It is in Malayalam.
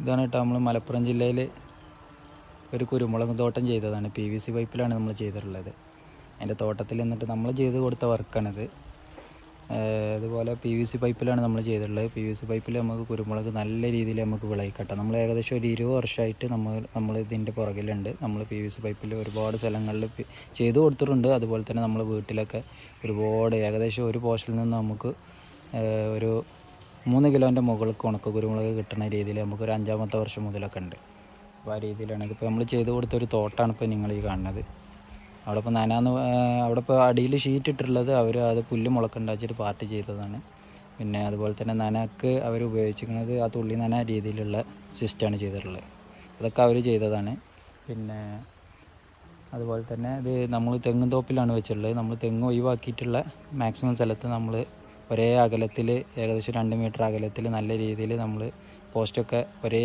ഇതാണ് കേട്ടോ നമ്മൾ മലപ്പുറം ജില്ലയിൽ ഒരു കുരുമുളക് തോട്ടം ചെയ്തതാണ്. പി വി സി പൈപ്പിലാണ് നമ്മൾ ചെയ്തിട്ടുള്ളത്. അതിന്റെ തോട്ടത്തിൽ നിന്നിട്ട് നമ്മൾ ചെയ്ത് കൊടുത്ത വർക്കാണിത്. അതുപോലെ പി വി സി പൈപ്പിലാണ് നമ്മൾ ചെയ്തിട്ടുള്ളത്. പി വി സി പൈപ്പിൽ നമുക്ക് കുരുമുളക് നല്ല രീതിയിൽ നമുക്ക് വിളയിക്കട്ടെ. നമ്മൾ ഏകദേശം ഒരു ഇരുപത് വർഷമായിട്ട് നമ്മൾ നമ്മൾ ഇതിന്റെ പുറകിലുണ്ട്. നമ്മൾ പി വി സി പൈപ്പിൽ ഒരുപാട് സ്ഥലങ്ങളിൽ ചെയ്തു കൊടുത്തിട്ടുണ്ട്. അതുപോലെ തന്നെ നമ്മൾ വീട്ടിലൊക്കെ ഒരുപാട് ഏകദേശം ഒരു പോസ്റ്റിൽ നിന്ന് നമുക്ക് ഒരു മൂന്ന് കിലോന്റെ മുകളിൽ ഉണക്ക കുരുമുളക് കിട്ടുന്ന രീതിയിൽ നമുക്ക് ഒരു അഞ്ചാമത്തെ വർഷം മുതലൊക്കെ ഉണ്ട്. അപ്പോൾ ആ രീതിയിലാണ്. ഇപ്പോൾ നമ്മൾ ചെയ്ത് കൊടുത്ത ഒരു തോട്ടാണ് ഇപ്പോൾ നിങ്ങൾ ഈ കാണുന്നത്. അവിടെ ഇപ്പോൾ നനാന്ന് അവിടെ ഇപ്പോൾ അടിയിൽ ഷീറ്റ് ഇട്ടിട്ടുള്ളത് അവർ അത് പുല്ല് മുളക്കുണ്ടാച്ചിട്ട് പാർട്ടി ചെയ്തതാണ്. പിന്നെ അതുപോലെ തന്നെ നനക്ക് അവർ ഉപയോഗിച്ചിരിക്കുന്നത് ആ തുള്ളി നന രീതിയിലുള്ള സിസ്റ്റമാണ് ചെയ്തിട്ടുള്ളത്. അതൊക്കെ അവർ ചെയ്തതാണ്. പിന്നെ അതുപോലെ തന്നെ ഇത് നമ്മൾ തെങ്ങും തോപ്പിലാണ് വെച്ചിട്ടുള്ളത്. നമ്മൾ തെങ്ങ് ഒഴിവാക്കിയിട്ടുള്ള മാക്സിമം സ്ഥലത്ത് നമ്മൾ ഒരേ അകലത്തിൽ ഏകദേശം രണ്ട് മീറ്റർ അകലത്തിൽ നല്ല രീതിയിൽ നമ്മൾ പോസ്റ്റൊക്കെ ഒരേ